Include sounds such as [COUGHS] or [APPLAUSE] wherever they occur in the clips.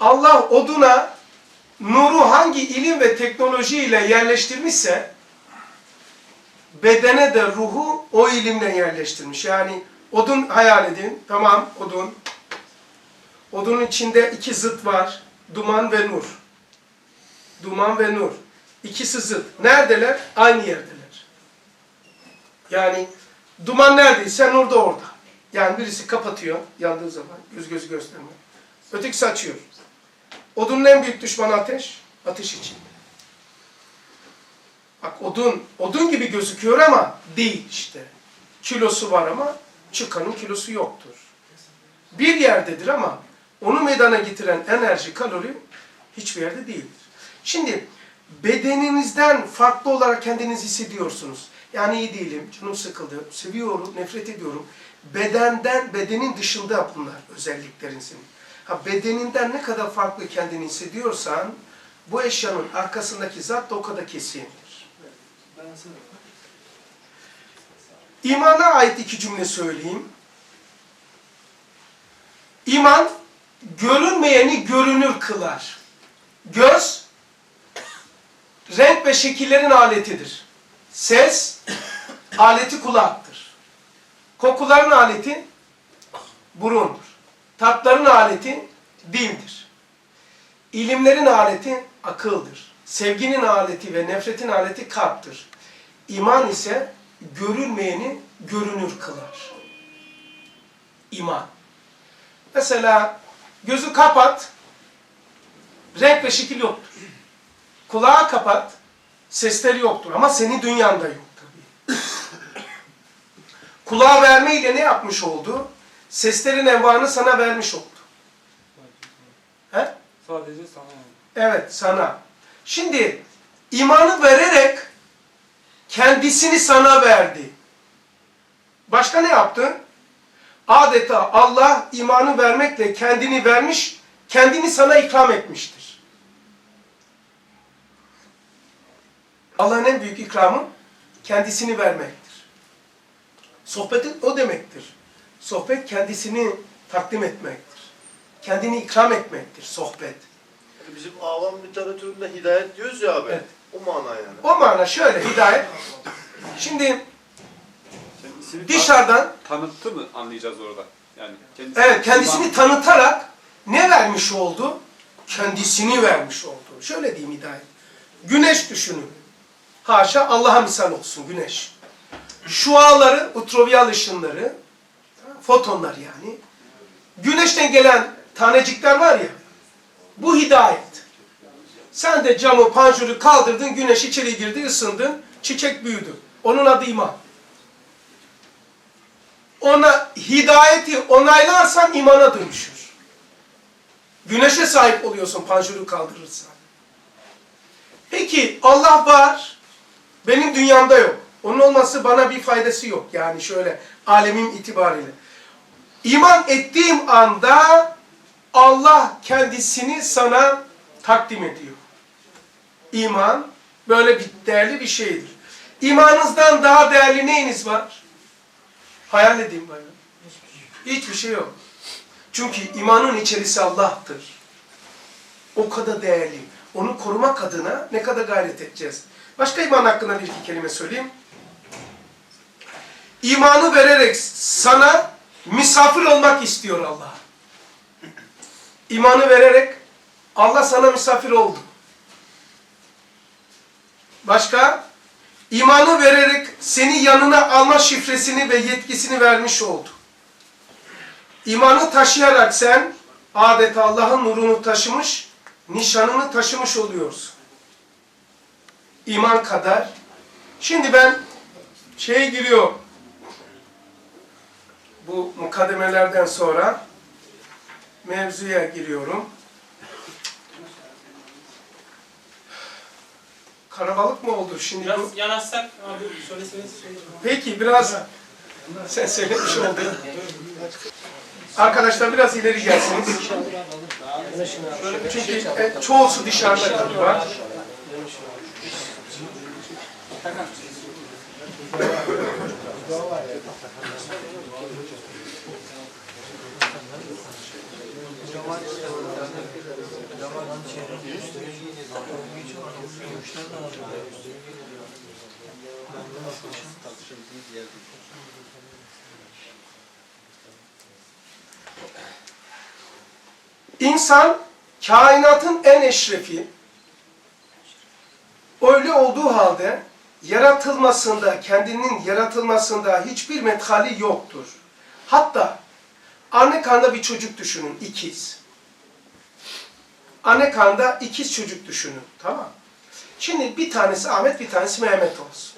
Allah oduna nuru hangi ilim ve teknoloji ile yerleştirmişse bedene de ruhu o ilimle yerleştirmiş. Yani odun hayal edin. Tamam odun. Odunun içinde iki zıt var. Duman ve nur. Duman ve nur. İkisi zıt. Neredeler? Aynı yerdeler. Yani duman neredeyse nur da orada. Yani birisi kapatıyor yandığı zaman göz gözü göstermiyor. Ötekisi açıyor. Odunun en büyük düşmanı ateş. Ateş içinde. Bak odun, odun gibi gözüküyor ama değil işte. Kilosu var ama çıkanın kilosu yoktur. Bir yerdedir ama onu meydana getiren enerji, kalori hiçbir yerde değildir. Şimdi bedeninizden farklı olarak kendinizi hissediyorsunuz. Yani iyi değilim, canım sıkıldı, seviyorum, nefret ediyorum. Bedenden, bedenin dışında bunlar özelliklerinizin. Ha bedeninden ne kadar farklı kendini hissediyorsan bu eşyanın arkasındaki zat da o kadar kesindir. İmana ait iki cümle söyleyeyim. İman görünmeyeni görünür kılar. Göz renk ve şekillerin aletidir. Ses aleti kulaktır. Kokuların aleti burundur. Tatların aleti dildir. İlimlerin aleti akıldır. Sevginin aleti ve nefretin aleti kalptir. İman ise görülmeyeni görünür kılar. İman. Mesela gözü kapat, renk ve şekil yoktur. Kulağı kapat, sesleri yoktur ama senin dünyanda yok tabii. Kulağı vermeyle ne yapmış oldu? Seslerin envanı sana vermiş oldu. He? Sadece sana. Evet, sana. Şimdi imanı vererek kendisini sana verdi. Başka ne yaptı? Adeta Allah imanı vermekle kendini vermiş, kendini sana ikram etmiştir. Allah'ın en büyük ikramı kendisini vermektir. Sohbetin o demektir. Sohbet kendisini takdim etmektir. Kendini ikram etmektir sohbet. Yani bizim avam literatüründe hidayet diyoruz ya abi. Evet. O mana yani. O mana şöyle hidayet. Şimdi Kendisini dışarıdan tanıttı mı anlayacağız orada. Yani kendisi evet kendisini tanıtarak ne vermiş oldu? Kendisini vermiş oldu. Şöyle diyeyim hidayet. Güneş düşünün. Haşa Allah'a misal olsun güneş. Şuaları, ultraviyal ışınları, fotonlar yani. Güneşten gelen tanecikler var ya, bu hidayet. Sen de camı, panjuru kaldırdın, güneş içeri girdi, ısındın, çiçek büyüdü. Onun adı iman. Ona hidayeti onaylarsan imana dönüşür. Güneşe sahip oluyorsun panjuru kaldırırsan. Peki Allah var, benim dünyamda yok. Onun olması bana bir faydası yok. Yani şöyle alemin itibariyle. İman ettiğim anda Allah kendisini sana takdim ediyor. İman böyle bir değerli bir şeydir. İmanınızdan daha değerli neyiniz var? Hayal edeyim bana. Hiçbir şey yok. Çünkü imanın içerisi Allah'tır. O kadar değerli. Onu korumak adına ne kadar gayret edeceğiz. Başka iman hakkında bir iki kelime söyleyeyim. İmanı vererek sana misafir olmak istiyor Allah. İmanı vererek Allah sana misafir oldu. Başka? İmanı vererek seni yanına alma şifresini ve yetkisini vermiş oldu. İmanı taşıyarak sen adeta Allah'ın nurunu taşımış, nişanını taşımış oluyorsun. İman kadar. Şimdi ben şeye giriyor. Bu mukaddemelerden sonra mevzuya giriyorum. Karabalık mı oldu şimdi bu? Biraz yanaşsak abi söyleseniz şey. Peki biraz sen söylemiş oldun. Arkadaşlar biraz ileri gelsiniz. Çünkü e, çoğusu dışarıda kalıyor. İnsan kainatın en eşrefi. Öyle olduğu halde yaratılmasında, kendinin yaratılmasında hiçbir methali yoktur. Hatta anne karnında bir çocuk düşünün, ikiz. Anne karnında ikiz çocuk düşünün, tamam Şimdi bir tanesi Ahmet, bir tanesi Mehmet olsun.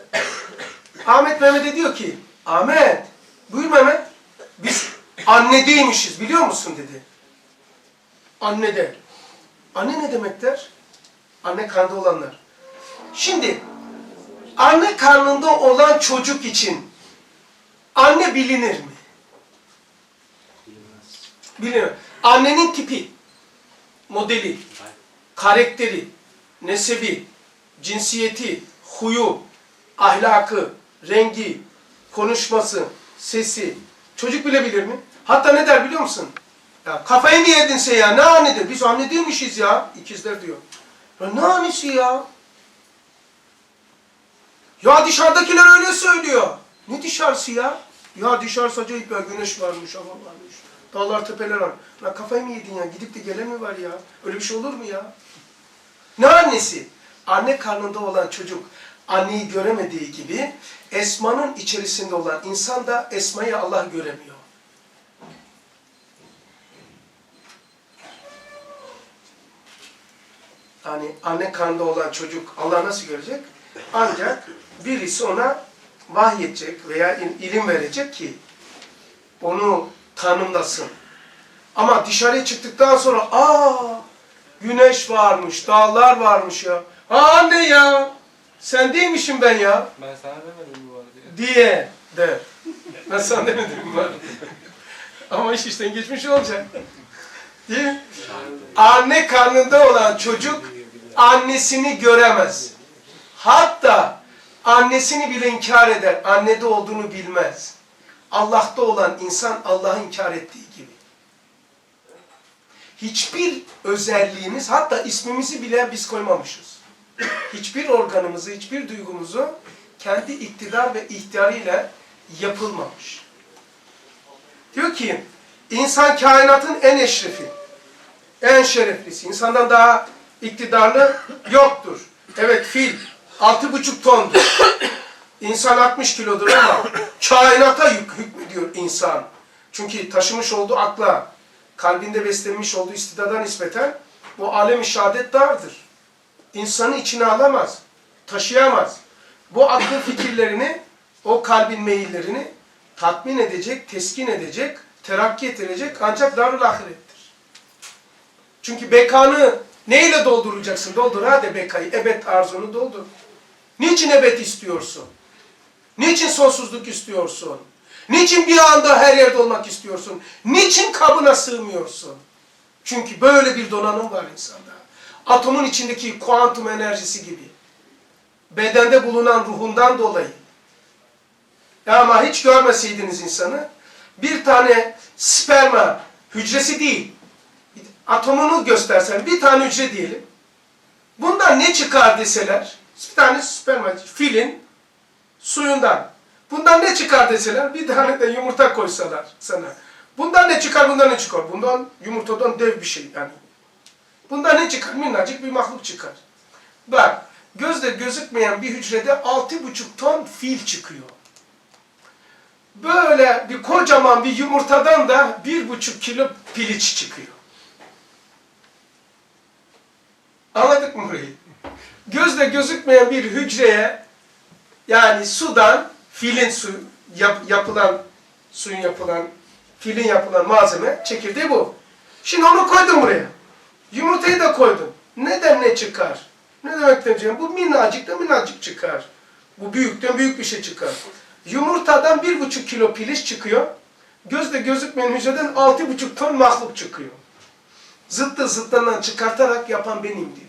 Ahmet Mehmet'e diyor ki, Ahmet, buyur Mehmet, biz anne değilmişiz biliyor musun dedi. Anne de. Anne ne demek der? Anne karnında olanlar. Şimdi anne karnında olan çocuk için anne bilinir mi? Bilinir. Annenin tipi, modeli, karakteri, nesebi, cinsiyeti, huyu, ahlakı, rengi, konuşması, sesi. Çocuk bilebilir mi? Hatta ne der biliyor musun? Ya kafayı mı yedin sen ya? Ne annedir? Biz anne değilmişiz ya. İkizler diyor. Ya ne annesi ya? Ya dışarıdakiler öyle söylüyor. Ne dışarısı ya? Ya dışarısı acayip ya. Güneş varmış, hava varmış. Dağlar, tepeler var. Lan kafayı mı yedin ya? Gidip de gelen mi var ya? Öyle bir şey olur mu ya? Ne annesi? Anne karnında olan çocuk anneyi göremediği gibi Esma'nın içerisinde olan insan da Esma'yı Allah göremiyor. Yani anne karnında olan çocuk Allah nasıl görecek? Ancak birisi ona vahyedecek veya il- ilim verecek ki onu tanımlasın. Ama dışarıya çıktıktan sonra aa güneş varmış, dağlar varmış ya. Ha anne ya sen değilmişim ben ya Ben sana demedim bu arada. diye der. Ben sana demedim var. [LAUGHS] Ama iş işten geçmiş olacak. Değil mi? Anne karnında olan çocuk annesini göremez. Hatta annesini bile inkar eder. Annede olduğunu bilmez. Allah'ta olan insan Allah'ı inkar ettiği gibi. Hiçbir özelliğimiz, hatta ismimizi bile biz koymamışız. Hiçbir organımızı, hiçbir duygumuzu kendi iktidar ve ihtiyarıyla yapılmamış. Diyor ki, insan kainatın en eşrefi, en şereflisi. İnsandan daha iktidarlı yoktur. Evet fil altı buçuk tondur. İnsan 60 kilodur ama [COUGHS] kainata yük, hükmediyor insan. Çünkü taşımış olduğu akla, kalbinde beslenmiş olduğu istidada nispeten bu alem-i şehadet dardır. İnsanı içine alamaz, taşıyamaz. Bu aklın fikirlerini, o kalbin meyillerini tatmin edecek, teskin edecek, terakki ettirecek ancak darul ahirettir. Çünkü bekanı neyle dolduracaksın? Doldur hadi bekayı, ebed arzunu doldur. Niçin ebed istiyorsun? Niçin sonsuzluk istiyorsun? Niçin bir anda her yerde olmak istiyorsun? Niçin kabına sığmıyorsun? Çünkü böyle bir donanım var insanda. Atomun içindeki kuantum enerjisi gibi. Bedende bulunan ruhundan dolayı. Ya ama hiç görmeseydiniz insanı, bir tane sperma hücresi değil, atomunu göstersen, bir tane hücre diyelim. Bundan ne çıkar deseler, bir tane sperma, filin suyundan. Bundan ne çıkar deseler, bir tane de yumurta koysalar sana. Bundan ne çıkar, bundan ne çıkar? Bundan yumurtadan dev bir şey yani. Bundan ne çıkar? Minnacık bir mahluk çıkar. Bak, gözle gözükmeyen bir hücrede altı buçuk ton fil çıkıyor. Böyle bir kocaman bir yumurtadan da bir buçuk kilo piliç çıkıyor. Anladık mı burayı? Gözle gözükmeyen bir hücreye yani sudan filin su yap- yapılan suyun yapılan filin yapılan malzeme çekirdeği bu. Şimdi onu koydum buraya. Yumurtayı da koydum. Neden ne çıkar? Ne demek diyeceğim? Bu minnacık da minnacık çıkar. Bu büyükten büyük bir şey çıkar. Yumurtadan bir buçuk kilo piliç çıkıyor. Gözle gözükmeyen hücreden altı buçuk ton mahluk çıkıyor. Zıttı zıttından çıkartarak yapan benim diyor.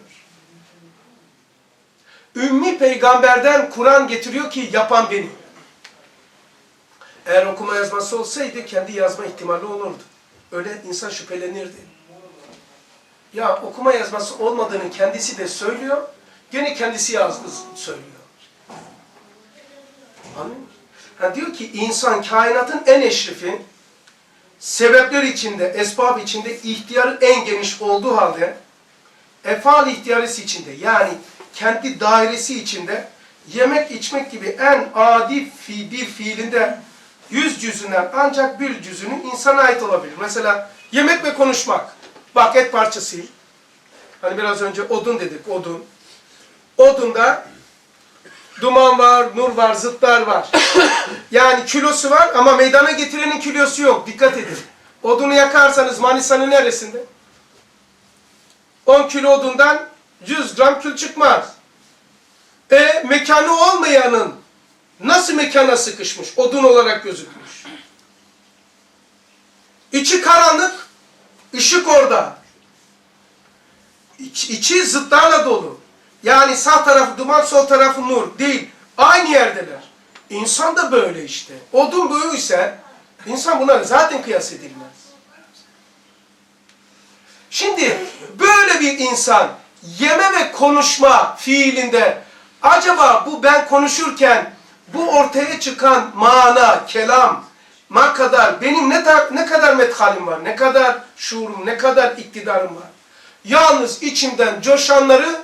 Ümmi peygamberden Kur'an getiriyor ki yapan benim. Eğer okuma yazması olsaydı kendi yazma ihtimali olurdu. Öyle insan şüphelenirdi. Ya okuma yazması olmadığını kendisi de söylüyor. Gene kendisi yazdı söylüyor. Anlıyor musun? Ha diyor ki insan kainatın en eşrefi, sebepler içinde, esbab içinde ihtiyarı en geniş olduğu halde efal ihtiyaresi içinde yani kendi dairesi içinde yemek içmek gibi en adi fi, bir fiilinde yüz cüzünden ancak bir cüzünü insana ait olabilir. Mesela yemek ve konuşmak. Bak et parçası. Hani biraz önce odun dedik, odun. Odunda duman var, nur var, zıtlar var. [COUGHS] Yani kilosu var ama meydana getirenin kilosu yok. Dikkat edin. Odunu yakarsanız Manisa'nın neresinde? 10 kilo odundan 100 gram kül çıkmaz. E mekanı olmayanın nasıl mekana sıkışmış? Odun olarak gözükmüş. İçi karanlık, ışık orada. İç, içi zıtlarla dolu. Yani sağ tarafı duman, sol tarafı nur değil. Aynı yerdeler. İnsan da böyle işte. Odun böyleyse insan buna zaten kıyas edilmez. Şimdi böyle bir insan yeme ve konuşma fiilinde acaba bu ben konuşurken bu ortaya çıkan mana, kelam, ma kadar benim ne, ne kadar methalim var, ne kadar şuurum, ne kadar iktidarım var. Yalnız içimden coşanları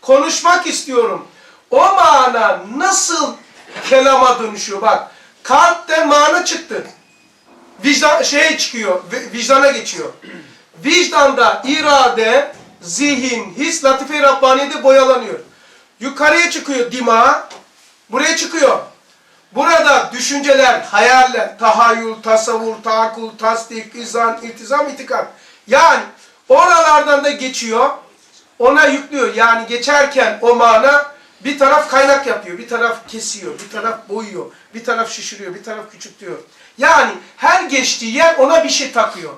konuşmak istiyorum. O mana nasıl kelama dönüşüyor? Bak kalpten mana çıktı. Vicdan şeye çıkıyor, vi- vicdana geçiyor. Vicdanda irade, zihin, his, latife-i Rabbaniye'de boyalanıyor. Yukarıya çıkıyor dima, buraya çıkıyor. Burada düşünceler, hayaller, tahayyül, tasavvur, tahakkul, tasdik, izan, iltizam, itikat. Yani oralardan da geçiyor, ona yüklüyor. Yani geçerken o mana bir taraf kaynak yapıyor, bir taraf kesiyor, bir taraf boyuyor, bir taraf şişiriyor, bir taraf küçültüyor. Yani her geçtiği yer ona bir şey takıyor.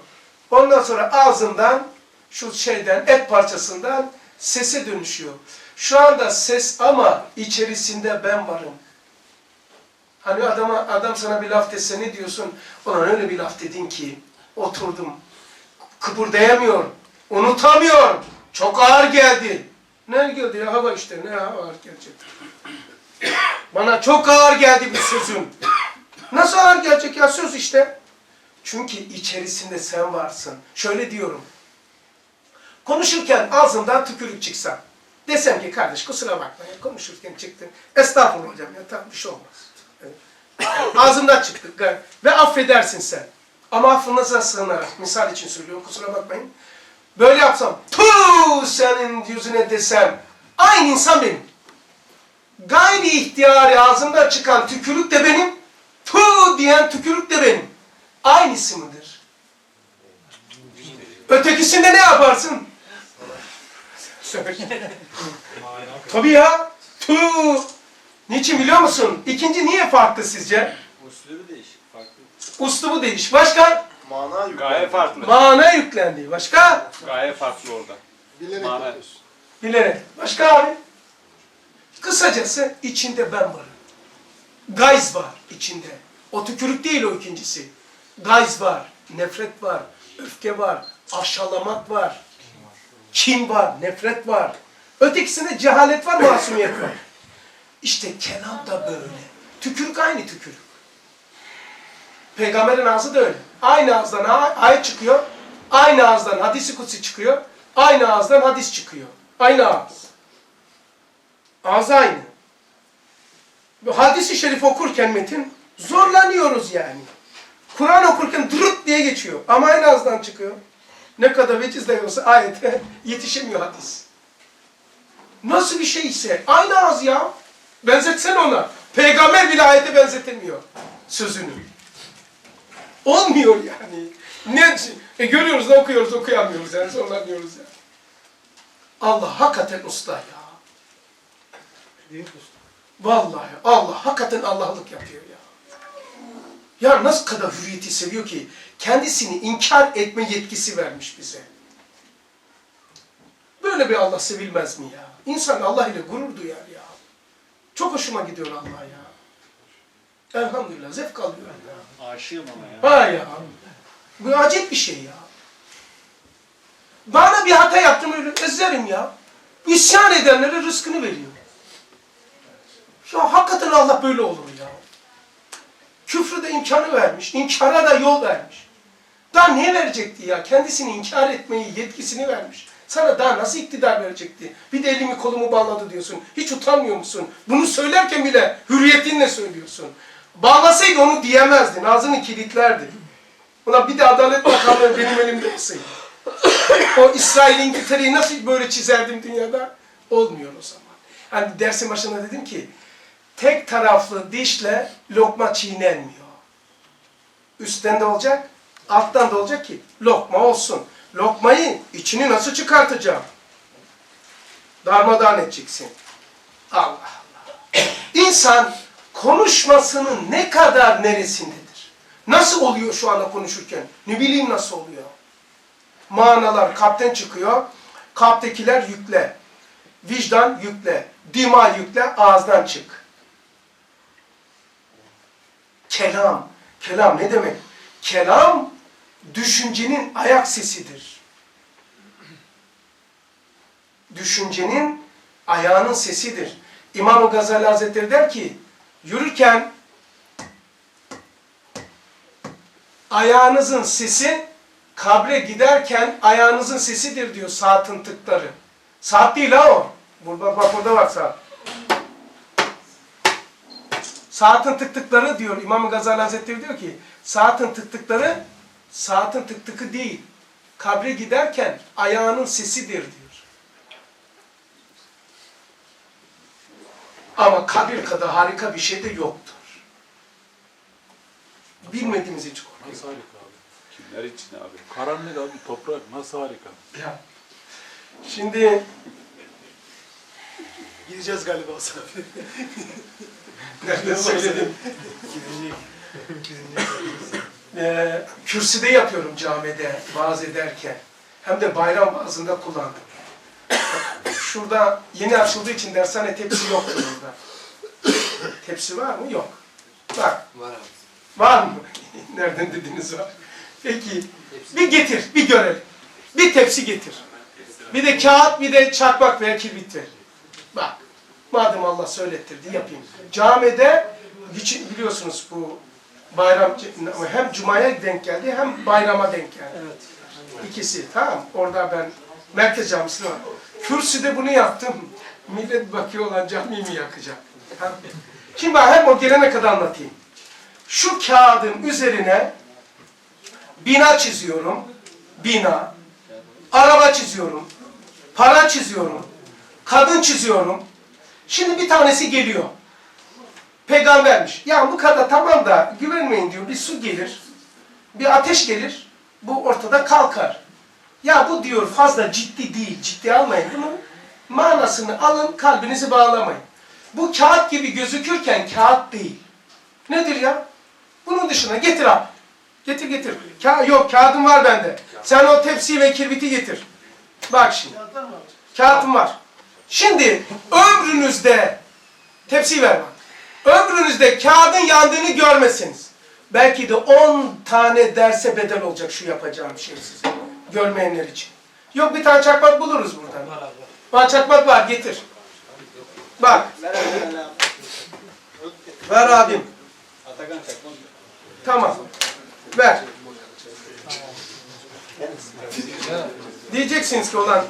Ondan sonra ağzından, şu şeyden, et parçasından sese dönüşüyor. Şu anda ses ama içerisinde ben varım. Hani adama, adam sana bir laf dese ne diyorsun? Ona öyle bir laf dedin ki oturdum. Kıpırdayamıyor. Unutamıyor. Çok ağır geldi. Ne geldi ya hava işte ne ağır gelecek. Bana çok ağır geldi bir sözün. Nasıl ağır gelecek ya söz işte. Çünkü içerisinde sen varsın. Şöyle diyorum. Konuşurken ağzından tükürük çıksa. Desem ki kardeş kusura bakma ya konuşurken çıktın. Estağfurullah hocam ya tamam bir şey olmaz. Evet. [LAUGHS] Ağzımdan çıktı ve affedersin sen. Ama affınıza sığınarak misal için söylüyorum kusura bakmayın. Böyle yapsam tu senin yüzüne desem aynı insan benim. Gayri ihtiyari ağzımdan çıkan tükürük de benim. Tu diyen tükürük de benim. Aynısı mıdır? Ötekisinde ne yaparsın? Söyle. Tabii ya. Tu. Niçin biliyor musun? İkinci niye farklı sizce? Usulü değişik, farklı. Uslubu değiş. Başka? Mana yüklendi. Gaye farklı. Mana yüklendi. Başka? Gaye farklı orada. Bilerek Mana. yapıyorsun. Bilerek. Başka abi? Kısacası içinde ben varım. Gayz var içinde. O tükürük değil o ikincisi. Gayz var, nefret var, öfke var, aşağılamak var, kin var, nefret var. Ötekisinde cehalet var, masumiyet var. İşte kelam da böyle. Tükürük aynı tükürük. Peygamberin ağzı da öyle. Aynı ağızdan ay- ayet çıkıyor, aynı ağızdan hadisi kutsi çıkıyor, aynı ağızdan hadis çıkıyor. Aynı ağız. Ağız aynı. Hadis-i şerif okurken metin zorlanıyoruz yani. Kur'an okurken dırıt diye geçiyor. Ama aynı ağızdan çıkıyor. Ne kadar veciz de olsa ayete yetişemiyor hadis. Nasıl bir şeyse aynı ağız ya. Benzetsen ona. Peygamber bile ayete benzetemiyor sözünü. Olmuyor yani. Ne, e görüyoruz da okuyoruz okuyamıyoruz yani zorlanıyoruz ya. Allah hakikaten usta ya. Büyük usta. Vallahi Allah hakikaten Allah'lık yapıyor ya. Ya nasıl kadar hürriyeti seviyor ki kendisini inkar etme yetkisi vermiş bize. Böyle bir Allah sevilmez mi ya? İnsan Allah ile gurur duyar ya. Çok hoşuma gidiyor Allah ya. Elhamdülillah zevk alıyorum ya. Aşığım ama ya. Ha ya. Bu acayip bir şey ya. Bana bir hata yaptım öyle ezerim ya. İsyan edenlere rızkını veriyor. Ya hakikaten Allah böyle olur ya. Küfrü de imkanı vermiş, inkara da yol vermiş. Daha ne verecekti ya? Kendisini inkar etmeyi, yetkisini vermiş. Sana daha nasıl iktidar verecekti? Bir de elimi kolumu bağladı diyorsun. Hiç utanmıyor musun? Bunu söylerken bile hürriyetinle söylüyorsun. Bağlasaydı onu diyemezdin. Ağzını kilitlerdi. Ulan bir de Adalet Bakanlığı benim elimde olsaydı. O İsrail İngiltere'yi nasıl böyle çizerdim dünyada? Olmuyor o zaman. Hani dersin başında dedim ki tek taraflı dişle lokma çiğnenmiyor. Üstten de olacak, alttan da olacak ki lokma olsun. Lokmayı içini nasıl çıkartacağım? Darmadağın edeceksin. Allah Allah. İnsan konuşmasının ne kadar neresindedir? Nasıl oluyor şu anda konuşurken? Ne bileyim nasıl oluyor? Manalar kalpten çıkıyor. Kalptekiler yükle. Vicdan yükle. Dima yükle. Ağızdan çık. Kelam. Kelam ne demek? Kelam düşüncenin ayak sesidir. Düşüncenin ayağının sesidir. İmam-ı Gazali Hazretleri der ki, yürürken ayağınızın sesi kabre giderken ayağınızın sesidir diyor saatin tıkları. Saat değil ha o. Burada, bak burada bak saat. Saatin tıktıkları diyor İmam Gazali Hazretleri diyor ki saatin tıktıkları saatin tıktıkı değil. Kabre giderken ayağının sesidir diyor. Ama kabir kadar harika bir şey de yoktur. Bilmediğimiz için korkuyoruz. Nasıl harika abi? Kimler için abi? Karanlık abi toprak nasıl harika? Ya. Şimdi Gideceğiz galiba o zaman. [LAUGHS] nereden söyledim? Ee, kürsüde yapıyorum camide vaaz ederken. Hem de bayram vaazında kullandım. Şurada yeni açıldığı için dershane tepsi yoktu burada. Tepsi var mı? Yok. Bak. Var abi. Var mı? [LAUGHS] Nereden dediniz var? Peki. Bir getir, bir görelim. Bir tepsi getir. Bir de kağıt, bir de çakmak veya kibrit ver. Bak. Madem Allah söylettirdi yapayım. Camide biliyorsunuz bu bayram hem cumaya denk geldi hem bayrama denk geldi. Evet. İkisi tamam. Orada ben merkez camisinde var. Kürsüde bunu yaptım. Millet bakıyor olan camiyi mi yakacak? Şimdi ben hem o gelene kadar anlatayım. Şu kağıdın üzerine bina çiziyorum. Bina. Araba çiziyorum. Para çiziyorum. Kadın çiziyorum. Şimdi bir tanesi geliyor. Peygambermiş. Ya bu kadar tamam da güvenmeyin diyor. Bir su gelir. Bir ateş gelir. Bu ortada kalkar. Ya bu diyor fazla ciddi değil. Ciddi almayın bunu. Manasını alın, kalbinizi bağlamayın. Bu kağıt gibi gözükürken kağıt değil. Nedir ya? Bunun dışına getir abi. Getir getir. Ka yok kağıdım var bende. Sen o tepsiyi ve kirbiti getir. Bak şimdi. Kağıtım var. Şimdi ömrünüzde tepsiyi ver bak. Ömrünüzde kağıdın yandığını görmesiniz. Belki de 10 tane derse bedel olacak şu yapacağım şey size. Görmeyenler için. Yok bir tane çakmak buluruz buradan. Bak çakmak var getir. Bak. Ver abim. Tamam. Ver. Diyeceksiniz ki olan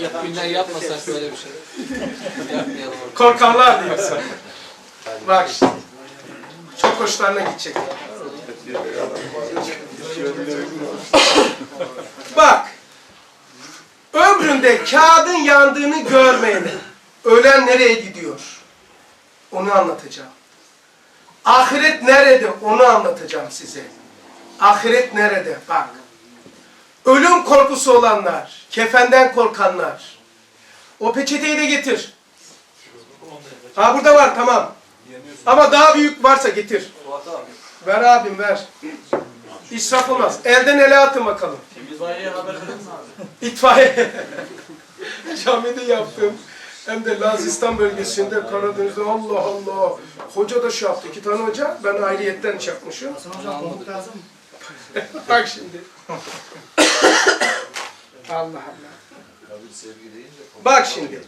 Yap günler yapmasak böyle bir şey. Yapmayalım. korkanlar diyorsun. Bak işte. Çok hoşlarına gidecek. Bak. Ömründe kağıdın yandığını görmeyene ölen nereye gidiyor? Onu anlatacağım. Ahiret nerede? Onu anlatacağım size. Ahiret nerede? Bak. Ölüm korkusu olanlar, kefenden korkanlar. O peçeteyi de getir. Ha burada var tamam. Ama daha büyük varsa getir. Ver abim ver. İsraf olmaz. Elden ele atın bakalım. İtfaiyeye haber verir misin abi? İtfaiye. [LAUGHS] Camide yaptım. Hem de Lazistan bölgesinde Karadeniz'de Allah Allah. Hoca da şey yaptı. iki tane hoca. Ben ayrıyetten şey yapmışım. [LAUGHS] Bak şimdi. [LAUGHS] Allah Allah. Bak şimdi.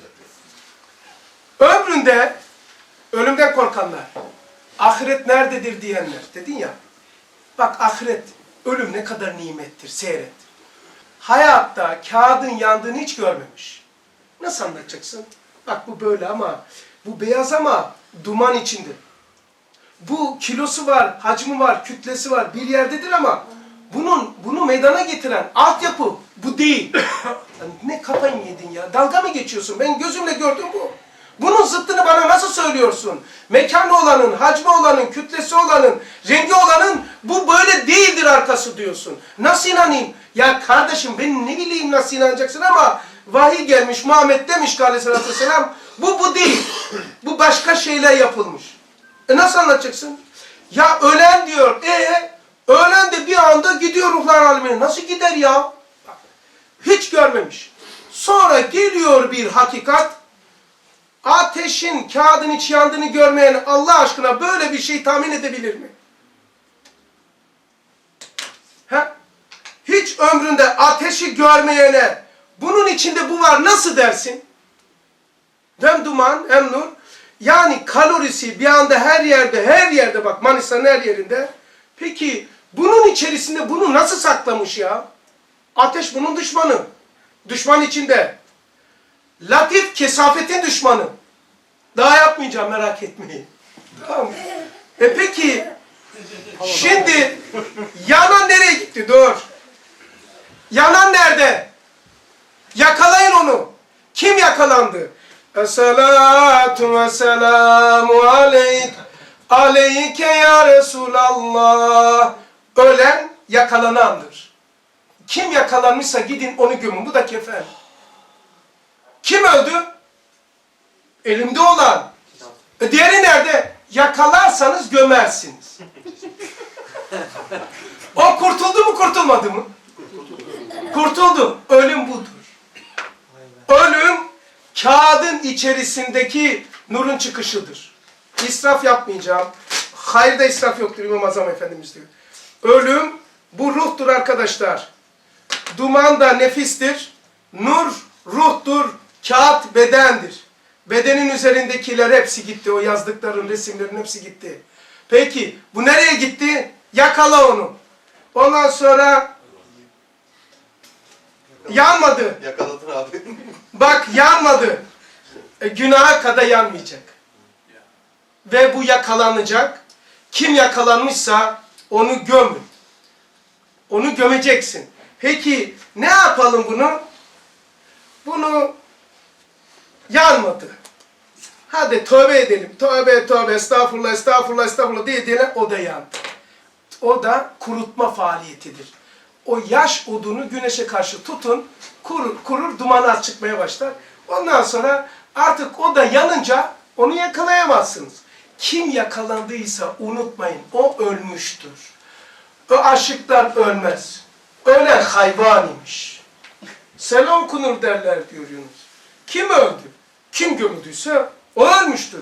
Ömründe ölümden korkanlar, ahiret nerededir diyenler dedin ya. Bak ahiret, ölüm ne kadar nimettir, seyret. Hayatta kağıdın yandığını hiç görmemiş. Nasıl anlatacaksın? Bak bu böyle ama, bu beyaz ama duman içinde. Bu kilosu var, hacmi var, kütlesi var, bir yerdedir ama bunun bunu meydana getiren altyapı bu değil. [COUGHS] Lan ne kafayı yedin ya? Dalga mı geçiyorsun? Ben gözümle gördüm bu. Bunun zıttını bana nasıl söylüyorsun? Mekanı olanın, hacmi olanın, kütlesi olanın, rengi olanın bu böyle değildir arkası diyorsun. Nasıl inanayım? Ya kardeşim ben ne bileyim nasıl inanacaksın ama vahiy gelmiş, Muhammed demiş ki aleyhissalatü vesselam bu bu değil. Bu başka şeyler yapılmış. E nasıl anlatacaksın? Ya ölen diyor. E ölen de bir anda gidiyor ruhlar alemine. Nasıl gider ya? Hiç görmemiş. Sonra geliyor bir hakikat. Ateşin kağıdın içi yandığını görmeyen Allah aşkına böyle bir şey tahmin edebilir mi? He? Hiç ömründe ateşi görmeyene bunun içinde bu var nasıl dersin? Hem duman hem nur. Yani kalorisi bir anda her yerde, her yerde bak Manisa'nın her yerinde. Peki bunun içerisinde bunu nasıl saklamış ya? Ateş bunun düşmanı. Düşman içinde. Latif kesafetin düşmanı. Daha yapmayacağım merak etmeyin. Tamam? E peki şimdi yanan nereye gitti? Dur. Yanan nerede? Yakalayın onu. Kim yakalandı? Esselatu ve selamu aleyk. Aleyke ya Resulallah. Ölen yakalanandır. Kim yakalanmışsa gidin onu gömün. Bu da kefen. Kim öldü? Elimde olan. E diğeri nerede? Yakalarsanız gömersiniz. o kurtuldu mu kurtulmadı mı? Kurtuldu. Ölüm budur. Ölüm kağıdın içerisindeki nurun çıkışıdır. İsraf yapmayacağım. Hayırda israf yoktur İmam Azam Efendimiz diyor. Ölüm bu ruhtur arkadaşlar. Duman da nefistir. Nur ruhtur. Kağıt bedendir. Bedenin üzerindekiler hepsi gitti. O yazdıkların, resimlerin hepsi gitti. Peki bu nereye gitti? Yakala onu. Ondan sonra yanmadı. Yakaladın abi. [LAUGHS] Bak yanmadı. E, günaha kadar yanmayacak. Ve bu yakalanacak. Kim yakalanmışsa onu gömün. Onu gömeceksin. Peki ne yapalım bunu? Bunu yanmadı. Hadi tövbe edelim. Tövbe tövbe estağfurullah estağfurullah estağfurullah diye diye o da yandı. O da kurutma faaliyetidir. O yaş odunu güneşe karşı tutun, kurur, kurur dumanı çıkmaya başlar. Ondan sonra artık o da yanınca onu yakalayamazsınız. Kim yakalandıysa unutmayın, o ölmüştür. O aşıklar ölmez. Ölen hayvan imiş. Selam okunur derler diyor Yunus. Kim öldü? Kim gömüldüyse o ölmüştür.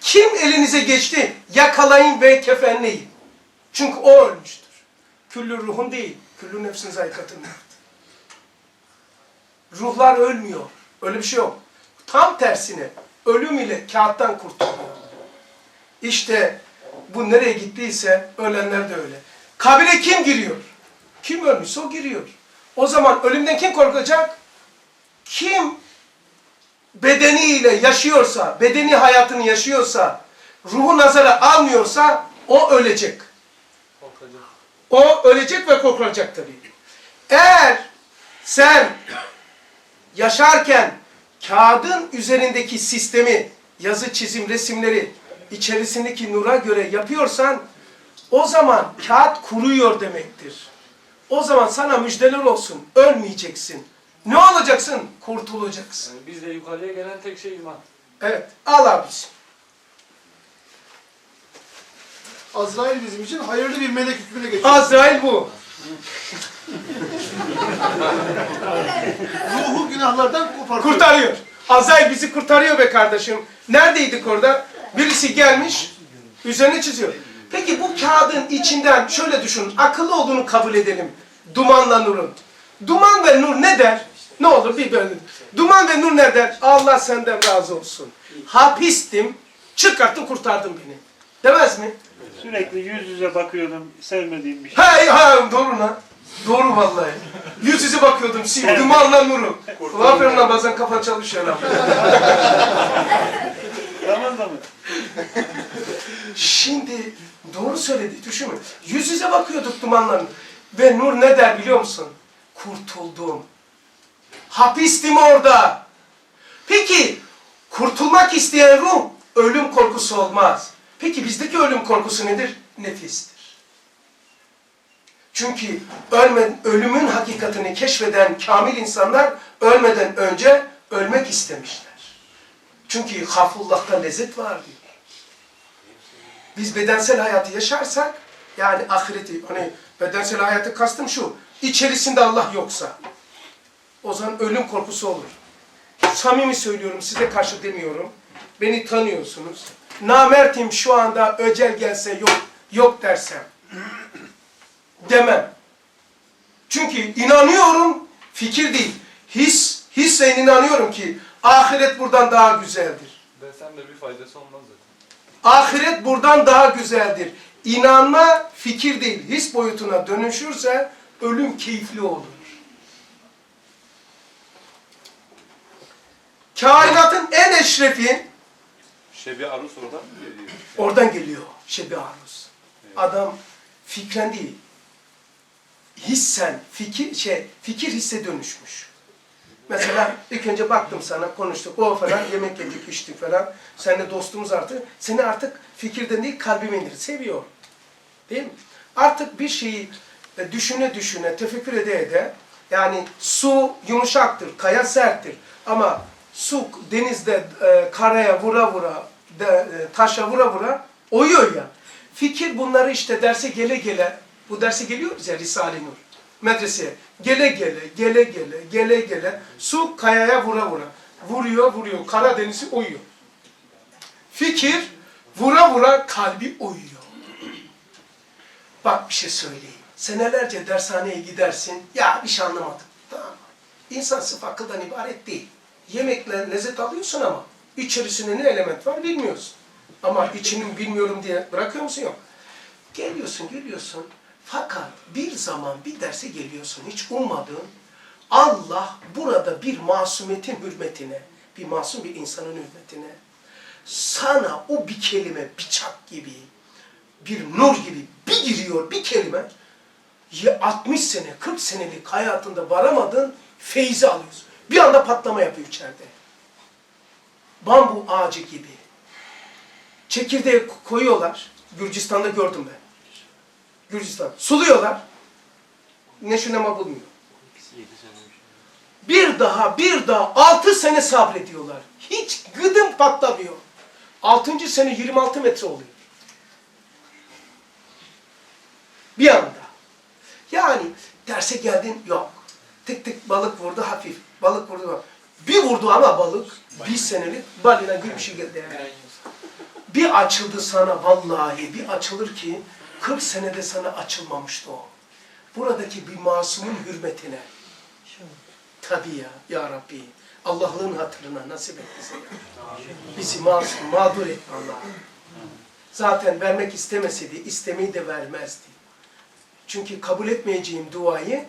Kim elinize geçti? Yakalayın ve kefenleyin. Çünkü o ölmüştür. Küllü ruhun değil, küllü nefsin zayikatın Ruhlar ölmüyor. Öyle bir şey yok. Tam tersine ölüm ile kağıttan kurtuluyor. İşte bu nereye gittiyse ölenler de öyle. Kabire kim giriyor? Kim ölmüşse o giriyor. O zaman ölümden kim korkacak? Kim bedeniyle yaşıyorsa, bedeni hayatını yaşıyorsa, ruhu nazara almıyorsa o ölecek. O ölecek ve korkacak tabii. Eğer sen yaşarken kağıdın üzerindeki sistemi, yazı, çizim, resimleri içerisindeki nura göre yapıyorsan o zaman kağıt kuruyor demektir. O zaman sana müjdeler olsun. Ölmeyeceksin. Ne olacaksın? Kurtulacaksın. Yani bizde yukarıya gelen tek şey iman. Evet. Al abisi. Azrail bizim için hayırlı bir melek hükmüne geçiyor. Azrail bu. [LAUGHS] Ruhu günahlardan kopartıyor. Kurtarıyor. Azrail bizi kurtarıyor be kardeşim. Neredeydik orada? Birisi gelmiş, üzerine çiziyor. Peki bu kağıdın içinden şöyle düşün, akıllı olduğunu kabul edelim. Dumanla nurun. Duman ve nur ne der? Ne olur bir böyle. Duman ve nur ne der? Allah senden razı olsun. Hapistim, çıkarttın kurtardın beni. Demez mi? Sürekli yüz yüze bakıyordum, sevmediğim bir şey. Hey ha doğru lan. Doğru vallahi. Yüz yüze bakıyordum. Sim, dumanla nuru. Aferin lan bazen kafan çalışıyor lan. [LAUGHS] Da mı? Şimdi doğru söyledi. Düşünün. Yüz yüze bakıyorduk dumanların. Ve nur ne der biliyor musun? Kurtuldum. Hapistim orada. Peki kurtulmak isteyen ruh ölüm korkusu olmaz. Peki bizdeki ölüm korkusu nedir? Nefistir. Çünkü ölme, ölümün hakikatini keşfeden kamil insanlar ölmeden önce ölmek istemişler. Çünkü hafullah'ta lezzet var diyor. Biz bedensel hayatı yaşarsak, yani ahireti, hani bedensel hayatı kastım şu, içerisinde Allah yoksa, o zaman ölüm korkusu olur. Samimi söylüyorum, size karşı demiyorum. Beni tanıyorsunuz. Namertim şu anda öcel gelse yok, yok dersem. Demem. Çünkü inanıyorum, fikir değil. His, hisle inanıyorum ki ahiret buradan daha güzeldir. Desem de bir faydası olmaz zaten. Ahiret buradan daha güzeldir. İnanma fikir değil, his boyutuna dönüşürse ölüm keyifli olur. Kainatın en eşrefi Şebi Arus oradan mı geliyor? oradan geliyor Şebi Aruz. Adam fikren değil, hissen, fikir, şey, fikir hisse dönüşmüş. Mesela ilk önce baktım sana, konuştuk, o falan, yemek yedik, içtik falan. Seninle dostumuz artık. Seni artık fikirden değil, kalbime indir. Seviyor. Değil mi? Artık bir şeyi e, düşüne düşüne, tefekkür ede ede, yani su yumuşaktır, kaya serttir. Ama su denizde e, karaya vura vura, de, e, taşa vura vura oyuyor ya. Fikir bunları işte derse gele gele, bu derse geliyoruz ya Risale-i Nur medreseye. Gele gele, gele gele, gele gele, su kayaya vura vura. Vuruyor, vuruyor. Karadeniz'i oyuyor. Fikir vura vura kalbi oyuyor. Bak bir şey söyleyeyim. Senelerce dershaneye gidersin, ya bir şey anlamadım. Tamam mı? İnsan sırf akıldan ibaret değil. Yemekle lezzet alıyorsun ama içerisinde ne element var bilmiyorsun. Ama içinin bilmiyorum diye bırakıyor musun? Yok. Geliyorsun, geliyorsun. Fakat bir zaman bir derse geliyorsun hiç ummadığın Allah burada bir masumiyetin hürmetine, bir masum bir insanın hürmetine sana o bir kelime bıçak gibi, bir nur gibi bir giriyor bir kelime ya 60 sene, 40 senelik hayatında varamadığın feyzi alıyorsun. Bir anda patlama yapıyor içeride. Bambu ağacı gibi. Çekirdeği koyuyorlar. Gürcistan'da gördüm ben. Gürcistan. Suluyorlar. Neşu nema bulmuyor. Bir daha, bir daha altı sene sabrediyorlar. Hiç gıdım patlamıyor. Altıncı sene 26 metre oluyor. Bir anda. Yani derse geldin yok. Tık tık balık vurdu hafif. Balık vurdu. Bir vurdu ama balık bir senelik balina gibi bir şey geldi. Yani. Bir açıldı sana vallahi bir açılır ki 40 senede sana açılmamıştı o. Buradaki bir masumun hürmetine. Tabii ya, ya Rabbi. Allah'ın hatırına nasip et bize. Bizi masum, mağdur et Allah. Zaten vermek istemeseydi, istemeyi de vermezdi. Çünkü kabul etmeyeceğim duayı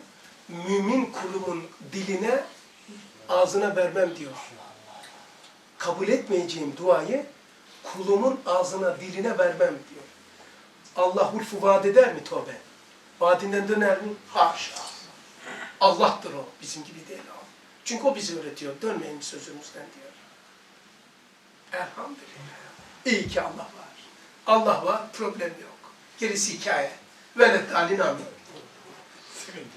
mümin kulumun diline, ağzına vermem diyor. Kabul etmeyeceğim duayı kulumun ağzına, diline vermem diyor. Allah hulfu vaat eder mi tövbe? Vaadinden döner mi? Haşa. Allah'tır o. Bizim gibi değil o. Çünkü o bizi öğretiyor. Dönmeyin sözümüzden diyor. Elhamdülillah. İyi ki Allah var. Allah var, problem yok. Gerisi hikaye. Velet alin amin.